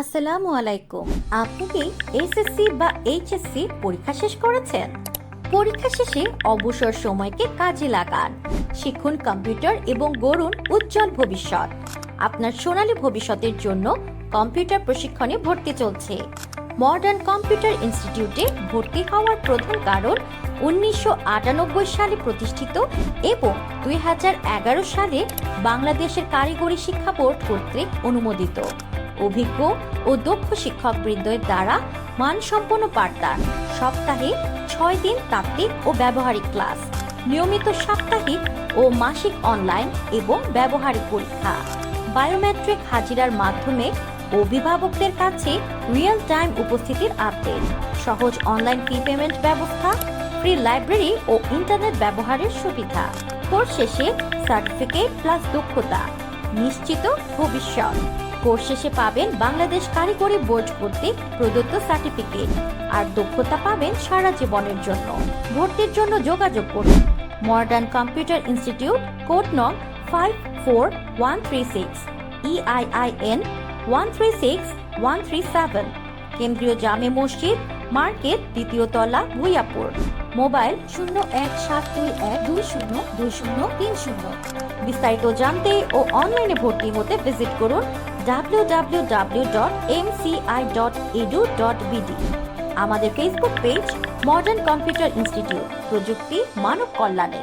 আসসালামু আলাইকুম। আপনি কি এসএসসি বা এইচএসসি পরীক্ষা শেষ করেছেন? পরীক্ষা শেষে অবসর সময়কে কাজে লাগান। শিখুন কম্পিউটার এবং গড়ুন উজ্জ্বল ভবিষ্যৎ। আপনার সোনালী ভবিষ্যতের জন্য কম্পিউটার প্রশিক্ষণে ভর্তি চলছে। মডার্ন কম্পিউটার ইনস্টিটিউটে ভর্তি হওয়ার প্রধান কারণ উনিশশো আটানব্বই সালে প্রতিষ্ঠিত এবং দুই হাজার এগারো সালে বাংলাদেশের কারিগরি শিক্ষা বোর্ড কর্তৃক অনুমোদিত। অভিজ্ঞ ও দক্ষ শিক্ষকবৃন্দের দ্বারা মানসম্পন্ন পাঠদান সপ্তাহে ছয় দিন তাত্ত্বিক ও ব্যবহারিক ক্লাস, নিয়মিত সাপ্তাহিক ও মাসিক অনলাইন এবং ব্যবহারিক পরীক্ষা। বায়োমেট্রিক হাজিরার মাধ্যমে অভিভাবকদের কাছে রিয়েল টাইম উপস্থিতির আপডেট, সহজ অনলাইন ফি পেমেন্ট ব্যবস্থা, ফ্রি লাইব্রেরি ও ইন্টারনেট ব্যবহারের সুবিধা। কোর্স শেষে সার্টিফিকেট প্লাস দক্ষতা। নিশ্চিত ভবিষ্যৎ। কোর্স শেষে পাবেন বাংলাদেশ কারিগরি বোর্ড কর্তৃক প্রদত্ত সার্টিফিকেট আর দক্ষতা পাবেন সারা জীবনের জন্য। ভর্তির জন্য যোগাযোগ করুন। মডার্ন কম্পিউটার ইনস্টিটিউট, কোড নং five four one three six EIIN one three six one three seven কেন্দ্রীয় জামে মসজিদ, মার্কেট, দ্বিতীয় তলা ভুইয়াপুর মোবাইল শূন্য এক সাত দুই এক দুই শূন্য দুই শূন্য তিন শূন্য। বিস্তারিত জানতে ও অনলাইনে ভর্তি হতে ভিজিট করুন www.mci.edu.bd আমাদের Facebook page modern computer institute প্রযুক্তি মানব কল্যাণে।